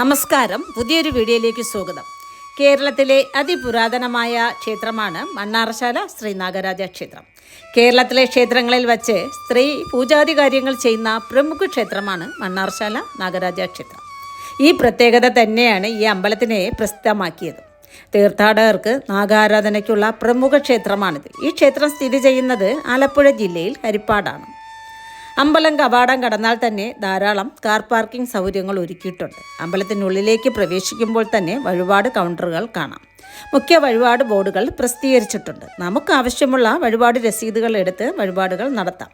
നമസ്കാരം. പുതിയൊരു വീഡിയോയിലേക്ക് സ്വാഗതം. കേരളത്തിലെ അതിപുരാതനമായ ക്ഷേത്രമാണ് മണ്ണാറശാല ശ്രീ നാഗരാജ ക്ഷേത്രം. കേരളത്തിലെ ക്ഷേത്രങ്ങളിൽ വച്ച് സ്ത്രീ പൂജാതി കാര്യങ്ങൾ ചെയ്യുന്ന പ്രമുഖ ക്ഷേത്രമാണ് മണ്ണാറശാല നാഗരാജ ക്ഷേത്രം. ഈ പ്രത്യേകത തന്നെയാണ് ഈ അമ്പലത്തിനെ പ്രസിദ്ധമാക്കിയത്. തീർത്ഥാടകർക്ക് നാഗാരാധനയ്ക്കുള്ള പ്രമുഖ ക്ഷേത്രമാണിത്. ഈ ക്ഷേത്രം സ്ഥിതി ചെയ്യുന്നത് ആലപ്പുഴ ജില്ലയിൽ ഹരിപ്പാടാണ്. അമ്പലം കവാടം കടന്നാൽ തന്നെ ധാരാളം കാർ പാർക്കിംഗ് സൗകര്യങ്ങൾ ഒരുക്കിയിട്ടുണ്ട്. അമ്പലത്തിനുള്ളിലേക്ക് പ്രവേശിക്കുമ്പോൾ തന്നെ വഴിപാട് കൗണ്ടറുകൾ കാണാം. മുഖ്യ വഴിപാട് ബോർഡുകൾ പ്രസിദ്ധീകരിച്ചിട്ടുണ്ട്. നമുക്ക് ആവശ്യമുള്ള വഴിപാട് രസീതുകൾ എടുത്ത് വഴിപാടുകൾ നടത്താം.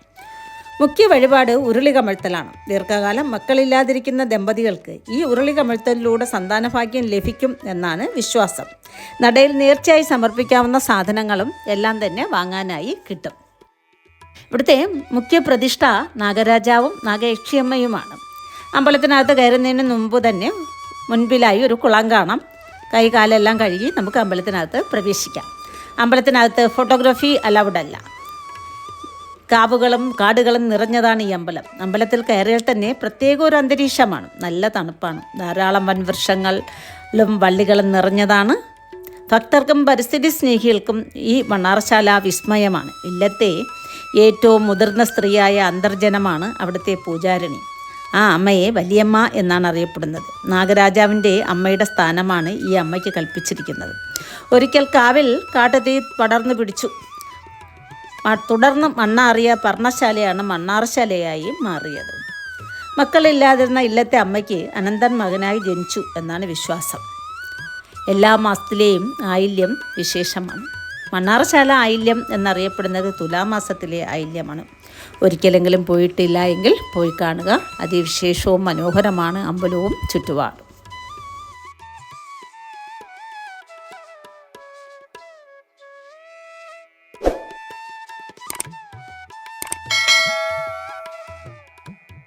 മുഖ്യ വഴിപാട് ഉരുളി കമഴ്ത്തലാണ് ദീർഘകാലം മക്കളില്ലാതിരിക്കുന്ന ദമ്പതികൾക്ക് ഈ ഉരുളി കമഴ്ത്തലിലൂടെ സന്താനഭാഗ്യം ലഭിക്കും എന്നാണ് വിശ്വാസം. നടയിൽ നേർച്ചയായി സമർപ്പിക്കാവുന്ന സാധനങ്ങളും എല്ലാം തന്നെ വാങ്ങാനായി കിട്ടും. ഇവിടുത്തെ മുഖ്യ പ്രതിഷ്ഠ നാഗരാജാവും നാഗയക്ഷിയമ്മയുമാണ്. അമ്പലത്തിനകത്ത് കയറുന്നതിന് മുമ്പ് തന്നെ മുൻപിലായി ഒരു കുളം കാണാം. കൈകാലെല്ലാം കഴുകി നമുക്ക് അമ്പലത്തിനകത്ത് പ്രവേശിക്കാം. അമ്പലത്തിനകത്ത് ഫോട്ടോഗ്രാഫി അലൗഡ് അല്ല കാവുകളും കാടുകളും നിറഞ്ഞതാണ് ഈ അമ്പലം. അമ്പലത്തിൽ കയറിയാൽ തന്നെ പ്രത്യേക ഒരു അന്തരീക്ഷമാണ്. നല്ല തണുപ്പാണ്. ധാരാളം വൻവൃക്ഷങ്ങളും വള്ളികളും നിറഞ്ഞതാണ്. ഭക്തർക്കും പരിസ്ഥിതി സ്നേഹികൾക്കും ഈ വണ്ണാറശാല വിസ്മയമാണ്. ഇല്ലത്തെ ഏറ്റവും മുതിർന്ന സ്ത്രീയായ അന്തർജനമാണ് അവിടുത്തെ പൂജാരിണി. ആ അമ്മയെ വലിയമ്മ എന്നാണ് അറിയപ്പെടുന്നത്. നാഗരാജാവിന്റെ അമ്മയുടെ സ്ഥാനമാണ് ഈ അമ്മയ്ക്ക് കൽപ്പിച്ചിരിക്കുന്നത്. ഒരിക്കൽ കാവിൽ കാട്ടുതീ പടർന്നു പിടിച്ചു. തുടർന്ന് മണ്ണാറിയ പർണശാലയാണ് മണ്ണാറശാലയായി മാറിയത്. മക്കളില്ലാതിരുന്ന ഇല്ലത്തെ അമ്മയ്ക്ക് അനന്തൻ മകനായി ജനിച്ചു എന്നാണ് വിശ്വാസം. എല്ലാ മാസത്തിലെയും ആയില്യം വിശേഷമാണ്. മണ്ണാറശാല ആയില്യം എന്നറിയപ്പെടുന്നത് തുലാമാസത്തിലെ ആയില്യമാണ് ഒരിക്കലെങ്കിലും പോയിട്ടില്ല എങ്കിൽ പോയി കാണുക. അതിവിശേഷവും മനോഹരമാണ് അമ്പലവും ചുറ്റുപാടും.